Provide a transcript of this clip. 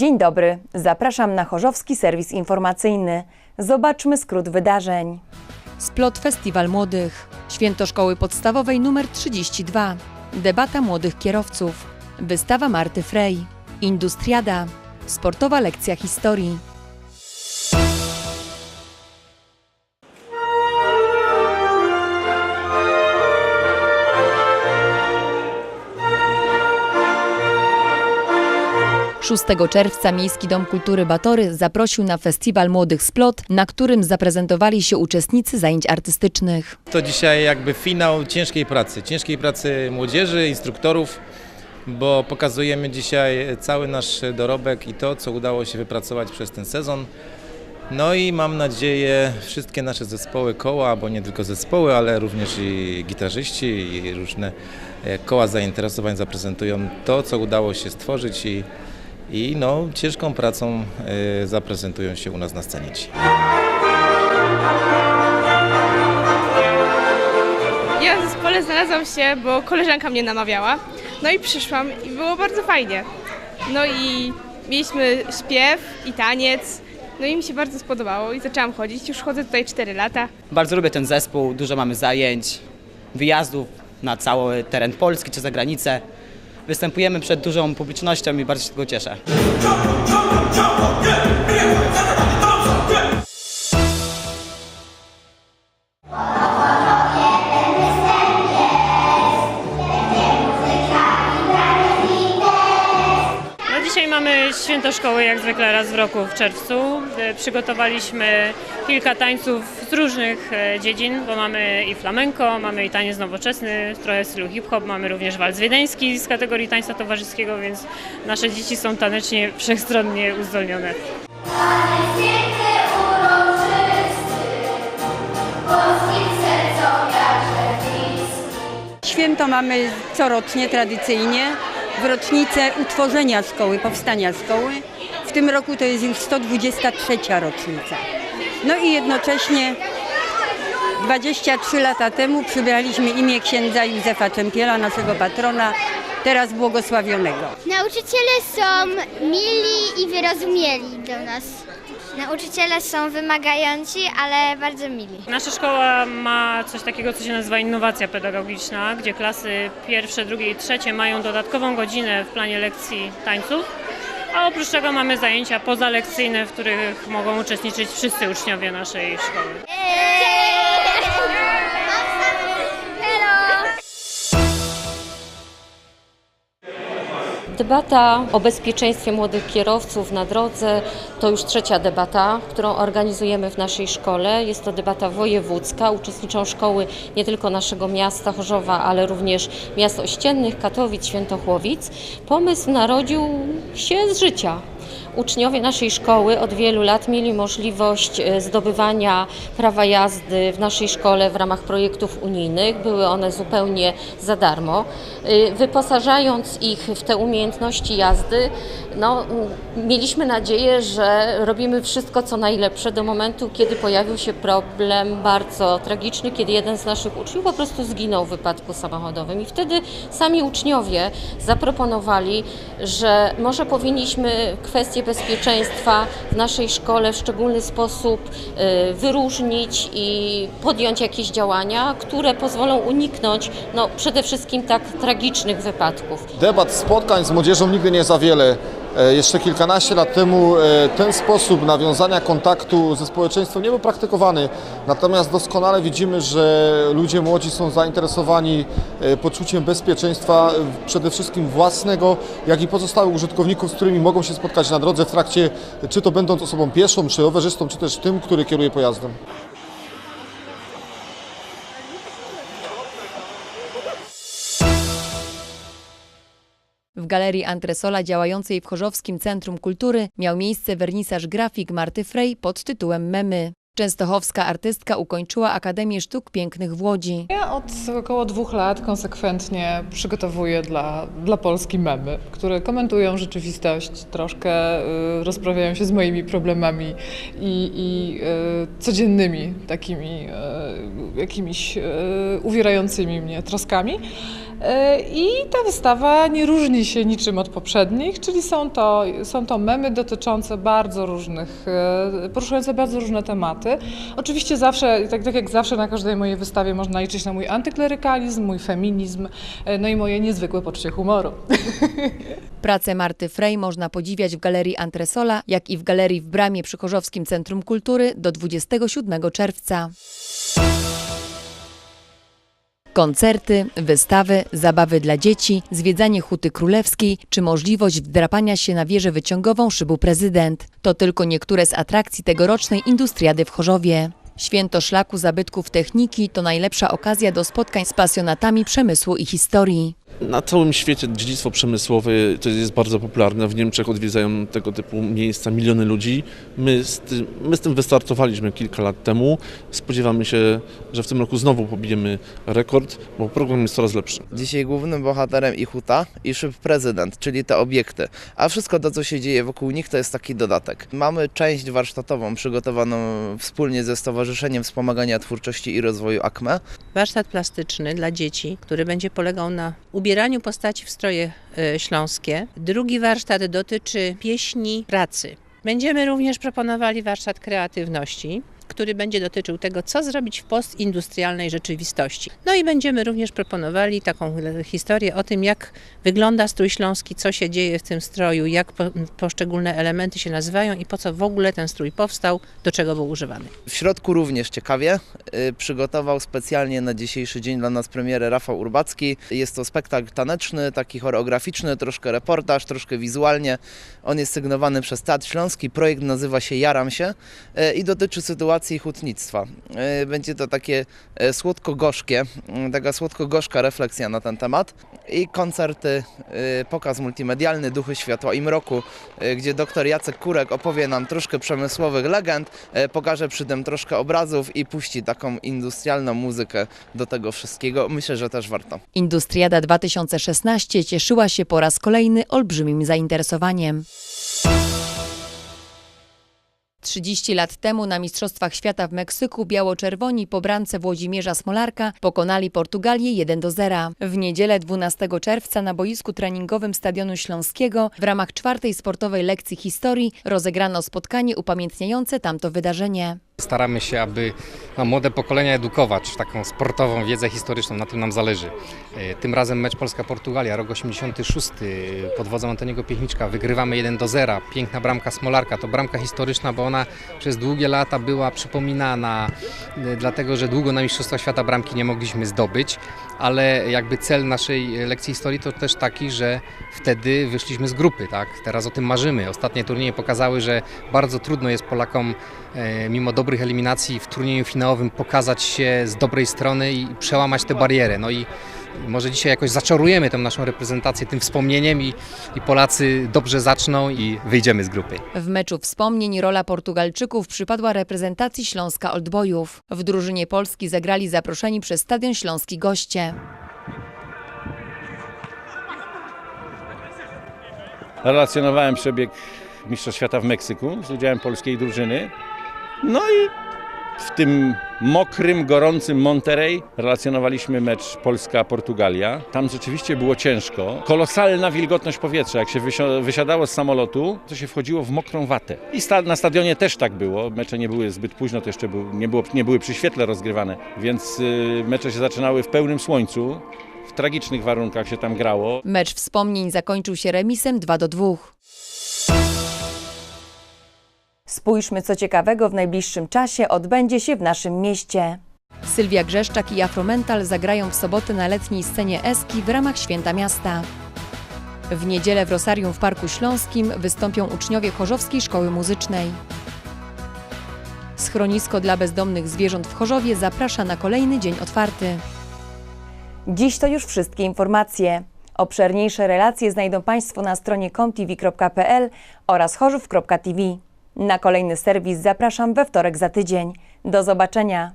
Dzień dobry, zapraszam na Chorzowski Serwis Informacyjny. Zobaczmy skrót wydarzeń. Splot Festiwal Młodych, Święto Szkoły Podstawowej nr 32, debata młodych kierowców, wystawa Marty Frey, Industriada, sportowa lekcja historii. Szóstego czerwca Miejski Dom Kultury Batory zaprosił na festiwal Młodych Splot, na którym zaprezentowali się uczestnicy zajęć artystycznych. To dzisiaj jakby finał ciężkiej pracy, ciężkiej pracy młodzieży, instruktorów, bo pokazujemy dzisiaj cały nasz dorobek i to, co udało się wypracować przez ten sezon. No i mam nadzieję, wszystkie nasze zespoły, koła, bo nie tylko zespoły, ale również i gitarzyści i różne e, koła zainteresowań zaprezentują to, co udało się stworzyć i, i no, ciężką pracą e, zaprezentują się u nas na scenie dzisiaj. Ja w zespole znalazłam się, bo koleżanka mnie namawiała. No i przyszłam i było bardzo fajnie. No i mieliśmy śpiew i taniec. No i mi się bardzo spodobało i zaczęłam chodzić. Już chodzę tutaj 4 lata. Bardzo lubię ten zespół, dużo mamy zajęć, wyjazdów na cały teren Polski czy za granicę. Występujemy przed dużą publicznością i bardzo się z tego cieszę. Święto szkoły jak zwykle raz w roku w czerwcu. E, Przygotowaliśmy kilka tańców z różnych e, dziedzin, bo mamy i flamenko, mamy i taniec nowoczesny, trochę stylu hip-hop, mamy również walc wiedeński z kategorii tańca towarzyskiego, więc nasze dzieci są tanecznie wszechstronnie uzdolnione. Święto mamy corocznie, tradycyjnie, w rocznicę utworzenia szkoły, powstania szkoły. W tym roku to jest już 123 rocznica. No i jednocześnie 23 lata temu przybraliśmy imię księdza Józefa Czempiela, naszego patrona, teraz błogosławionego. Nauczyciele są mili i wyrozumieli do nas. Nauczyciele są wymagający, ale bardzo mili. Nasza szkoła ma coś takiego, co się nazywa innowacja pedagogiczna, gdzie klasy pierwsze, drugie i trzecie mają dodatkową godzinę w planie lekcji tańców. A oprócz tego mamy zajęcia pozalekcyjne, w których mogą uczestniczyć wszyscy uczniowie naszej szkoły. Debata o bezpieczeństwie młodych kierowców na drodze to już trzecia debata, którą organizujemy w naszej szkole. Jest to debata wojewódzka. Uczestniczą szkoły nie tylko naszego miasta Chorzowa, ale również miast ościennych, Katowic, Świętochłowic. Pomysł narodził się z życia. Uczniowie naszej szkoły od wielu lat mieli możliwość e, zdobywania prawa jazdy w naszej szkole w ramach projektów unijnych. Były one zupełnie za darmo. E, Wyposażając ich w te umiejętności jazdy, no, mieliśmy nadzieję, że robimy wszystko co najlepsze do momentu, kiedy pojawił się problem bardzo tragiczny, kiedy jeden z naszych uczniów po prostu zginął w wypadku samochodowym. I wtedy sami uczniowie zaproponowali, że może powinniśmy kwestie bezpieczeństwa w naszej szkole w szczególny sposób y, wyróżnić i podjąć jakieś działania, które pozwolą uniknąć no, przede wszystkim tak tragicznych wypadków. Debat, spotkań z młodzieżą nigdy nie za wiele. E, Jeszcze kilkanaście lat temu e, ten sposób nawiązania kontaktu ze społeczeństwem nie był praktykowany. Natomiast doskonale widzimy, że ludzie młodzi są zainteresowani e, poczuciem bezpieczeństwa, przede wszystkim własnego, jak i pozostałych użytkowników, z którymi mogą się spotkać na drodze w trakcie, czy to będąc osobą pieszą, czy rowerzystą, czy też tym, który kieruje pojazdem. Galerii Antresola działającej w Chorzowskim Centrum Kultury miał miejsce wernisaż grafik Marty Frey pod tytułem Memy. Częstochowska artystka ukończyła Akademię Sztuk Pięknych w Łodzi. Ja od około dwóch lat konsekwentnie przygotowuję dla, dla Polski memy, które komentują rzeczywistość, troszkę y, rozprawiają się z moimi problemami i, i y, codziennymi takimi y, jakimiś y, uwierającymi mnie troskami. E, I ta wystawa nie różni się niczym od poprzednich, czyli są to, są to memy dotyczące bardzo różnych, e, poruszające bardzo różne tematy. Oczywiście zawsze, tak, tak jak zawsze na każdej mojej wystawie można liczyć na mój antyklerykalizm, mój feminizm, e, no i moje niezwykłe poczucie humoru. Pracę Marty Frey można podziwiać w Galerii Antresola, jak i w Galerii w Bramie przy Chorzowskim Centrum Kultury do 27 czerwca. Koncerty, wystawy, zabawy dla dzieci, zwiedzanie Huty Królewskiej czy możliwość wdrapania się na wieżę wyciągową szybu prezydent. To tylko niektóre z atrakcji tegorocznej Industriady w Chorzowie. Święto Szlaku Zabytków Techniki to najlepsza okazja do spotkań z pasjonatami przemysłu i historii. Na całym świecie dziedzictwo przemysłowe to jest bardzo popularne. W Niemczech odwiedzają tego typu miejsca miliony ludzi. My z, tym, my z tym wystartowaliśmy kilka lat temu. Spodziewamy się, że w tym roku znowu pobijemy rekord, bo program jest coraz lepszy. Dzisiaj głównym bohaterem i huta i szyb prezydent, czyli te obiekty. A wszystko to, co się dzieje wokół nich, to jest taki dodatek. Mamy część warsztatową przygotowaną wspólnie ze Stowarzyszeniem Wspomagania Twórczości i Rozwoju AKME. warsztat plastyczny dla dzieci, który będzie polegał na ubieraniu postaci w stroje e, śląskie. Drugi warsztat dotyczy pieśni pracy. Będziemy również proponowali warsztat kreatywności, który będzie dotyczył tego, co zrobić w postindustrialnej rzeczywistości. No i będziemy również proponowali taką historię o tym, jak wygląda strój śląski, co się dzieje w tym stroju, jak po, poszczególne elementy się nazywają i po co w ogóle ten strój powstał, do czego był używany. W środku również ciekawie y, przygotował specjalnie na dzisiejszy dzień dla nas premierę Rafał Urbacki. Jest to spektakl taneczny, taki choreograficzny, troszkę reportaż, troszkę wizualnie. On jest sygnowany przez Teatr Śląski. Projekt nazywa się Jaram się y, i dotyczy sytuacji hutnictwa. Y, Będzie to takie y, słodko-gorzkie, taka słodko-gorzka refleksja na ten temat i koncerty, y, pokaz multimedialny Duchy Światła i Mroku, gdzie dr Jacek Kurek opowie nam troszkę przemysłowych legend, pokaże przy tym troszkę obrazów i puści taką industrialną muzykę do tego wszystkiego. Myślę, że też warto. Industriada 2016 cieszyła się po raz kolejny olbrzymim zainteresowaniem. 30 lat temu na Mistrzostwach Świata w Meksyku biało-czerwoni po bramce Włodzimierza Smolarka pokonali Portugalię 1 do 0. W niedzielę 12 czerwca na boisku treningowym Stadionu Śląskiego w ramach czwartej sportowej lekcji historii rozegrano spotkanie upamiętniające tamto wydarzenie. Staramy się, aby no, młode pokolenia edukować taką sportową wiedzę historyczną, na tym nam zależy. E, Tym razem mecz Polska-Portugalia, rok 86, pod wodzą Antoniego Piechniczka, wygrywamy 1 do 0, piękna bramka Smolarka, to bramka historyczna, bo ona przez długie lata była przypominana, e, dlatego że długo na Mistrzostwach Świata bramki nie mogliśmy zdobyć, ale jakby cel naszej lekcji historii to też taki, że wtedy wyszliśmy z grupy, tak? Teraz o tym marzymy. Ostatnie turnieje pokazały, że bardzo trudno jest Polakom e, mimo dobrych eliminacji w turnieju finałowym pokazać się z dobrej strony i przełamać tę barierę. No i może dzisiaj jakoś zaczarujemy tę naszą reprezentację tym wspomnieniem i, i Polacy dobrze zaczną i wyjdziemy z grupy. W meczu wspomnień rola Portugalczyków przypadła reprezentacji Śląska Oldboyów. W drużynie Polski zagrali zaproszeni przez Stadion Śląski goście. relacjonowałem przebieg Mistrzostw Świata w Meksyku z udziałem polskiej drużyny. No i w tym mokrym, gorącym Monterey relacjonowaliśmy mecz Polska-Portugalia. Tam rzeczywiście było ciężko. Kolosalna wilgotność powietrza. Jak się wysiadało z samolotu, to się wchodziło w mokrą watę. I sta- na stadionie też tak było. Mecze nie były zbyt późno, to jeszcze był, nie, było, nie były przy świetle rozgrywane, więc y, mecze się zaczynały w pełnym słońcu. W tragicznych warunkach się tam grało. Mecz wspomnień zakończył się remisem 2 do 2. Spójrzmy, co ciekawego w najbliższym czasie odbędzie się w naszym mieście. Sylwia Grzeszczak i Afromental zagrają w sobotę na letniej scenie Eski w ramach Święta Miasta. W niedzielę w Rosarium w Parku Śląskim wystąpią uczniowie Chorzowskiej Szkoły Muzycznej. Schronisko dla bezdomnych zwierząt w Chorzowie zaprasza na kolejny dzień otwarty. Dziś to już wszystkie informacje. Obszerniejsze relacje znajdą Państwo na stronie comtv.pl oraz chorzów.tv. Na kolejny serwis zapraszam we wtorek za tydzień. Do zobaczenia.